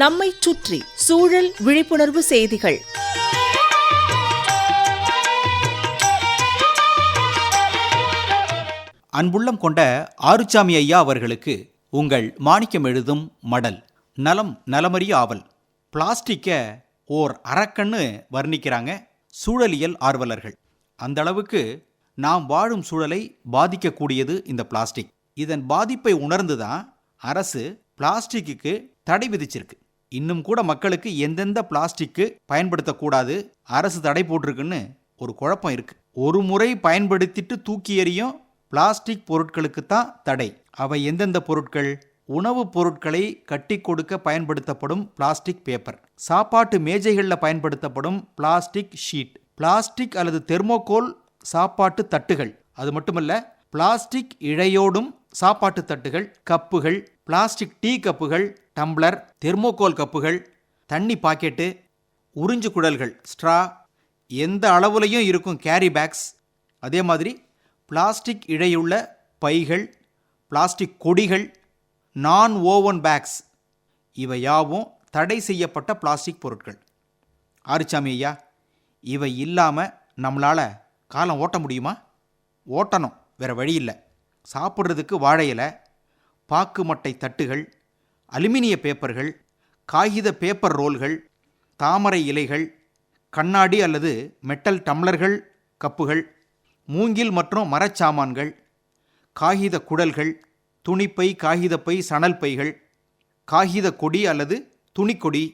நம்மை சுற்றி சூழல் விழிப்புணர்வு செய்திகள். அன்புள்ளம் கொண்ட ஆறுச்சாமி ஐயா அவர்களுக்கு உங்கள் மாணிக்கம் எழுதும் மடல் நலம் நலமறிய ஆவல். பிளாஸ்டிக்கை ஓர் அரக்கன்னு வர்ணிக்கிறாங்க சூழலியல் ஆர்வலர்கள். அந்த அளவுக்கு நாம் வாழும் சூழலை பாதிக்கக்கூடியது இந்த பிளாஸ்டிக். இதன் பாதிப்பை உணர்ந்து தான் அரசு பிளாஸ்டிக்குக்கு தடை விதிச்சிருக்கு. இன்னும் கூட மக்களுக்கு எந்தெந்த பிளாஸ்டிக்கு பயன்படுத்தக்கூடாது அரசு தடை போட்டிருக்குன்னு ஒரு குழப்பம் இருக்கு. ஒரு முறை பயன்படுத்திட்டு தூக்கி எறியும் பிளாஸ்டிக் பொருட்களுக்கு தான் தடை. அவை எந்தெந்த பொருட்கள்? உணவுப் பொருட்களை கட்டி கொடுக்க பயன்படுத்தப்படும் பிளாஸ்டிக் பேப்பர். சாப்பாட்டு மேஜைகளில் பயன்படுத்தப்படும் பிளாஸ்டிக் ஷீட். பிளாஸ்டிக் அல்லது தெர்மோகோல் சாப்பாட்டு தட்டுகள். அது மட்டுமல்ல பிளாஸ்டிக் இழையோடும் சாப்பாட்டு தட்டுகள் கப்புகள் பிளாஸ்டிக் டீ கப்புகள் டம்ளர் தெர்மோகோல் கப்புகள் தண்ணி பாக்கெட்டு உறிஞ்சு குழல்கள் ஸ்ட்ரா எந்த அளவுலையும் இருக்கும் கேரி பேக்ஸ். அதே மாதிரி பிளாஸ்டிக் இழையுள்ள பைகள் பிளாஸ்டிக் கொடிகள் நான் ஓவன் பேக்ஸ் இவை யாவும் தடை செய்யப்பட்ட பிளாஸ்டிக் பொருட்கள். ஆரிச்சாமி ஐயா இவை இல்லாமல் நம்மளால் காலம் ஓட்ட முடியுமா? ஓட்டணும் வேறு வழி இல்லை. சாப்பிட்றதுக்கு வாழை இலை பாக்கு மட்டை தட்டுகள் அலுமினிய பேப்பர்கள் காகித பேப்பர் ரோல்கள் தாமரை இலைகள் கண்ணாடி அல்லது மெட்டல் டம்ளர்கள் கப்புகள் மூங்கில் மற்றும் மரச்சாமான்கள் காகித குடல்கள் துணிப்பை காகிதப்பை சணல் பைகள் காகித கொடி அல்லது துணிக்கொடி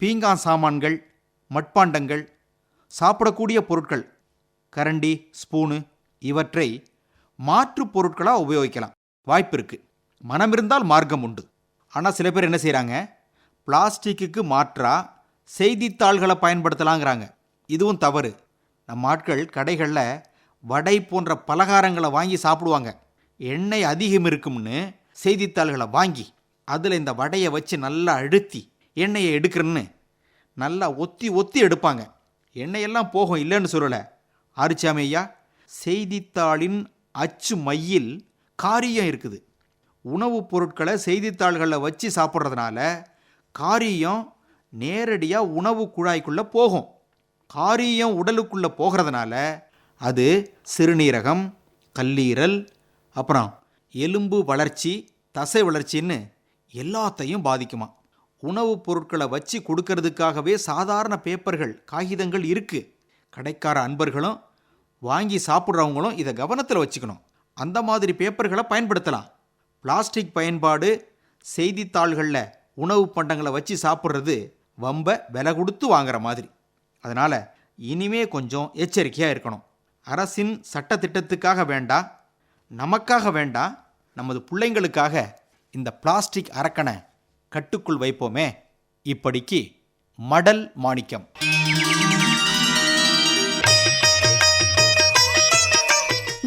பீங்கான் சாமான்கள் மட்பாண்டங்கள் சாப்பிடக்கூடிய பொருட்கள் கரண்டி ஸ்பூனு இவற்றை மாற்றுப் பொருட்களாக உபயோகிக்கலாம். வாய்ப்பு இருக்குது மனம் இருந்தால் மார்க்கம் உண்டு. ஆனால் சில பேர் என்ன செய்கிறாங்க பிளாஸ்டிக்குக்கு மாற்றா செய்தித்தாள்களை பயன்படுத்தலாங்கிறாங்க. இதுவும் தவறு. நம்ம ஆட்கள் கடைகளில் வடை போன்ற பலகாரங்களை வாங்கி சாப்பிடுவாங்க. எண்ணெய் அதிகம் இருக்கும்னு செய்தித்தாள்களை வாங்கி அதில் இந்த வடையை வச்சு நல்லா அழுத்தி எண்ணெயை எடுக்கிறேன்னு நல்லா ஒத்தி ஒத்தி எடுப்பாங்க. எண்ணெயெல்லாம் போகும் இல்லைன்னு சொல்லலை. ஆரிச்சாமி ஐயா செய்தித்தாளின் அச்சு மையில் காரியம் இருக்குது. உணவுப் பொருட்களை செய்தித்தாள்களில் வச்சு சாப்பிட்றதுனால காரியம் நேரடியாக உணவு குழாய்க்குள்ளே போகும். காரியம் உடலுக்குள்ளே போகிறதுனால அது சிறுநீரகம் கல்லீரல் அப்புறம் எலும்பு வளர்ச்சி தசை வளர்ச்சின்னு எல்லாத்தையும் பாதிக்குமா. உணவுப் பொருட்களை வச்சு கொடுக்கறதுக்காகவே சாதாரண பேப்பர்கள் காகிதங்கள் இருக்குது கடைக்கார அன்பர்களும் வாங்கி சாப்பிட்றவங்களும் இதை கவனத்தில் வச்சுக்கணும். அந்த மாதிரி பேப்பர்களை பயன்படுத்தலாம். பிளாஸ்டிக் பயன்பாடு செய்தித்தாள்களில் உணவு பண்டங்களை வச்சு சாப்பிட்றது வம்ப விலை கொடுத்து வாங்குற மாதிரி. அதனால் இனிமே கொஞ்சம் எச்சரிக்கையாக இருக்கணும். அரசின் சட்டத்திட்டத்துக்காக வேண்டாம் நமக்காக வேண்டாம் நமது பிள்ளைங்களுக்காக இந்த பிளாஸ்டிக் அரக்கனை கட்டுக்குள் வைப்போமே. இப்படிக்கு மடல் மாணிக்கம்.